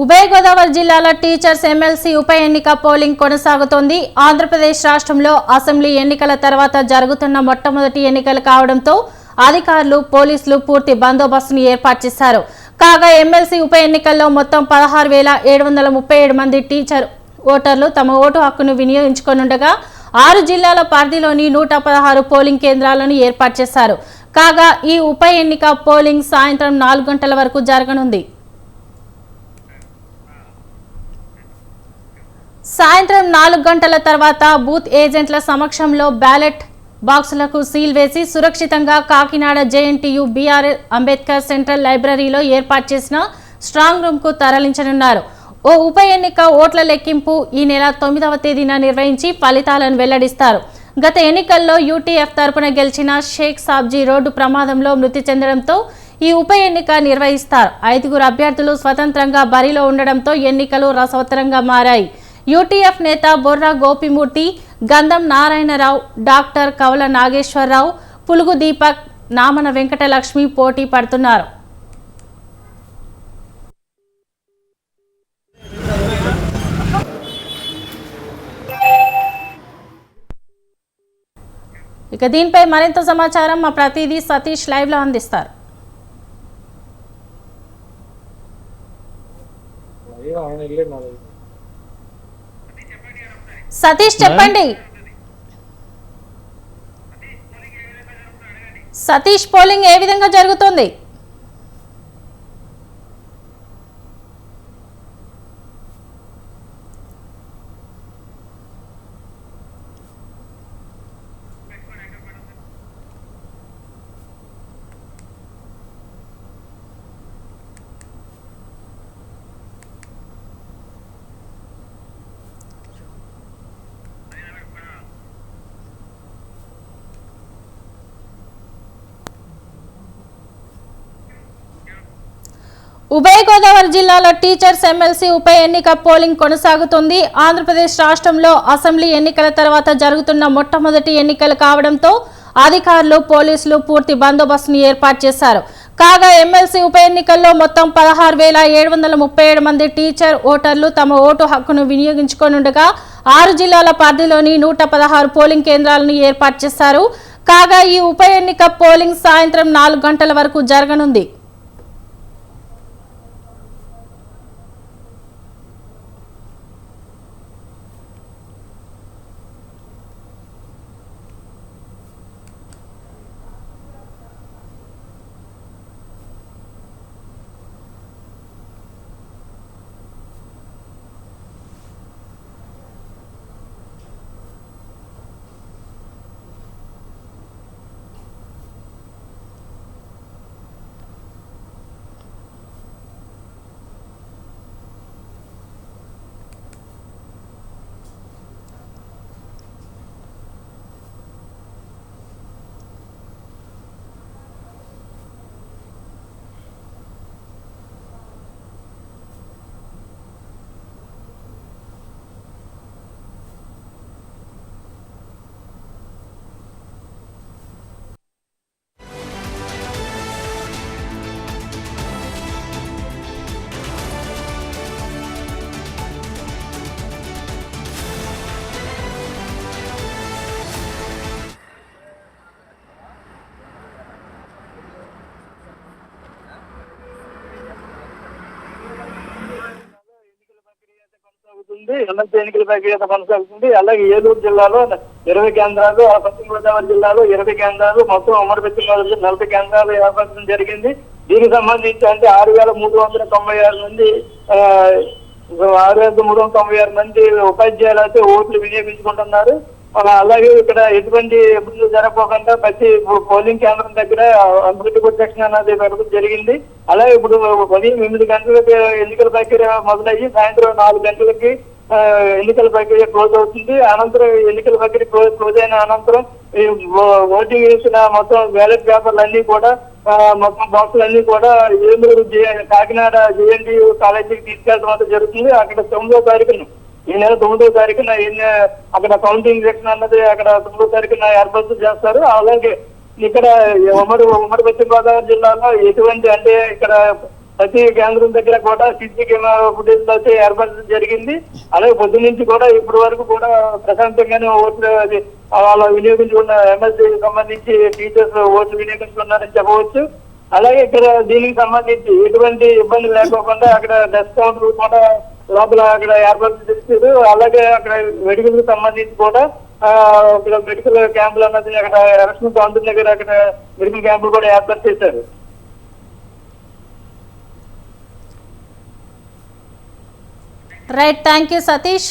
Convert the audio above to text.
ఉభయ గోదావరి జిల్లాల teachers MLC ఉప ఎన్నిక పోలింగ్ కొనసాగుతోంది. ఆంధ్రప్రదేశ్ రాష్ట్రంలో అసెంబ్లీ ఎన్నికల తర్వాత జరుగుతున్న మొట్టమొదటి ఎన్నికలు కావడంతో అధికారులు పోలీసులు పూర్తి బందోబస్తును ఏర్పాటు చేశారు. కాగా ఎమ్మెల్సీ ఉప ఎన్నికల్లో మొత్తం పదహారు వేల ఏడు వందల ముప్పై ఏడు మంది టీచర్ ఓటర్లు తమ ఓటు హక్కును వినియోగించుకొనుండగా ఆరు జిల్లాల పరిధిలోని నూట పదహారు పోలింగ్ కేంద్రాలను ఏర్పాటు చేశారు. కాగా ఈ ఉప ఎన్నిక పోలింగ్ సాయంత్రం నాలుగు గంటల వరకు జరగనుంది. సాయంత్రం నాలుగు గంటల తర్వాత బూత్ ఏజెంట్ల సమక్షంలో బ్యాలెట్ బాక్సులకు సీల్ వేసి సురక్షితంగా Kakinada JNTU BR Ambedkar central లైబ్రరీలో ఏర్పాటు చేసిన స్ట్రాంగ్ రూమ్కు తరలించనున్నారు. ఓ ఉప ఎన్నిక ఓట్ల లెక్కింపు ఈ నెల తొమ్మిదవ తేదీన నిర్వహించి ఫలితాలను వెల్లడిస్తారు. గత ఎన్నికల్లో యూటీఎఫ్ తరపున గెలిచిన షేక్ సాబ్జీ రోడ్డు ప్రమాదంలో మృతి చెందడంతో ఈ ఉప ఎన్నిక నిర్వహిస్తారు. ఐదుగురు అభ్యర్థులు స్వతంత్రంగా బరిలో ఉండడంతో ఎన్నికలు రసవత్తరంగా మారాయి. యూటీఎఫ్ నేత బొర్రా గోపిమూర్తి గంధం నారాయణరావు డాక్టర్ కవల నాగేశ్వరరావు పులుగు దీపక్ నామన వెంకటలక్ష్మి పోటీ పడుతున్నారు. ఇక దీనిపై మరింత సమాచారం మా ప్రతినిధి సతీష్ లైవ్లో అందిస్తారు. ఆయన సతీష్ చెప్పండి. సతీష్ పోలింగ్ ఏ విధంగా జరుగుతుంది? ఉభయ గోదావరి జిల్లాలో టీచర్స్ ఎమ్మెల్సీ ఉప ఎన్నిక పోలింగ్ కొనసాగుతుంది. ఆంధ్రప్రదేశ్ రాష్ట్రంలో అసెంబ్లీ ఎన్నికల తర్వాత జరుగుతున్న మొట్టమొదటి ఎన్నికలు కావడంతో అధికారులు పోలీసులు పూర్తి బందోబస్తును ఏర్పాటు చేశారు. కాగా ఎమ్మెల్సీ ఉప ఎన్నికల్లో మొత్తం పదహారు వేల ఏడు వందల ముప్పై ఏడు మంది టీచర్ ఓటర్లు తమ ఓటు హక్కును వినియోగించుకోనుండగా ఆరు జిల్లాల పరిధిలోని నూట పదహారు పోలింగ్ కేంద్రాలను ఏర్పాటు చేశారు. కాగా ఈ ఉప ఎన్నిక పోలింగ్ సాయంత్రం నాలుగు గంటల వరకు జరగనుంది. కొనసాగుతుంది ఎమ్మెల్సీ ఎన్నికల ప్రక్రియ కొనసాగుతుంది. అలాగే ఏలూరు జిల్లాలో ఇరవై కేంద్రాలు ఆ పశ్చిమ గోదావరి జిల్లాలో ఇరవై కేంద్రాలు మొత్తం ఉమ్మడి పశ్చిమ గోదావరి నలభై కేంద్రాలు ఏర్పరచడం జరిగింది. దీనికి సంబంధించి అంటే ఆరు వేల మూడు వందల తొంభై ఆరు మంది ఆరు వేల మూడు వందల తొంభై ఆరు మంది ఉపాధ్యాయులు అయితే ఓట్లు వినియోగించుకుంటున్నారు. అలాగే ఇక్కడ ఎటువంటి ఇబ్బందులు జరగకుండా ప్రతి పోలింగ్ కేంద్రం దగ్గర అభివృద్ధి ప్రొటెక్షన్ అనేది పెరగడం జరిగింది. అలాగే ఇప్పుడు ఉదయం ఎనిమిది గంటలకి ఎన్నికల ప్రక్రియ మొదలయ్యి సాయంత్రం నాలుగు గంటలకి ఎన్నికల ప్రక్రియ క్లోజ్ అవుతుంది. అనంతరం ఎన్నికల ప్రక్రియ క్లోజ్ క్లోజ్ అయిన అనంతరం ఈ ఓటింగ్ వేసిన మొత్తం బ్యాలెట్ పేపర్లు అన్ని కూడా మొత్తం బాక్సులు అన్ని కూడా ఏలూరు కాకినాడ జేఎన్టీ కాలేజీకి తీసుకెళ్ళడం అంతా జరుగుతుంది. అక్కడ తొమ్మిదో తారీఖును ఈ నెల తొమ్మిదో తారీఖున ఎన్ని అక్కడ కౌంటింగ్ సెక్షన్ అన్నది అక్కడ తొమ్మిదో తారీఖున ఏర్పాటు చేస్తారు. అలాగే ఇక్కడ ఉమ్మడి ఉమ్మడి పశ్చిమ గోదావరి జిల్లాలో ఎటువంటి అంటే ఇక్కడ ప్రతి కేంద్రం దగ్గర కూడా సిసి కెమెరా ఫుటేజ్ అయితే ఏర్పడడం జరిగింది. అలాగే పొద్దు నుంచి కూడా ఇప్పటి వరకు కూడా ప్రశాంతంగానే ఓట్లు అది వాళ్ళ వినియోగించుకున్న ఎమ్మెల్సీ సంబంధించి టీచర్స్ ఓట్లు వినియోగించుకున్నారని చెప్పవచ్చు. అలాగే ఇక్కడ దీనికి సంబంధించి ఎటువంటి ఇబ్బంది లేకోకుండా అక్కడ డెస్క్ కౌంటర్ కూడా లోపల అక్కడ ఏర్పాట్లు చేశారు అలాగే అక్కడ మెడికల్కి సంబంధించి కూడా ఇక్కడ మెడికల్ క్యాంపులు అన్నది అక్కడ ఎలక్షన్ కౌంటర్ దగ్గర అక్కడ మెడికల్ క్యాంపులు కూడా ఏర్పాటు చేశారు. Right thank you Satish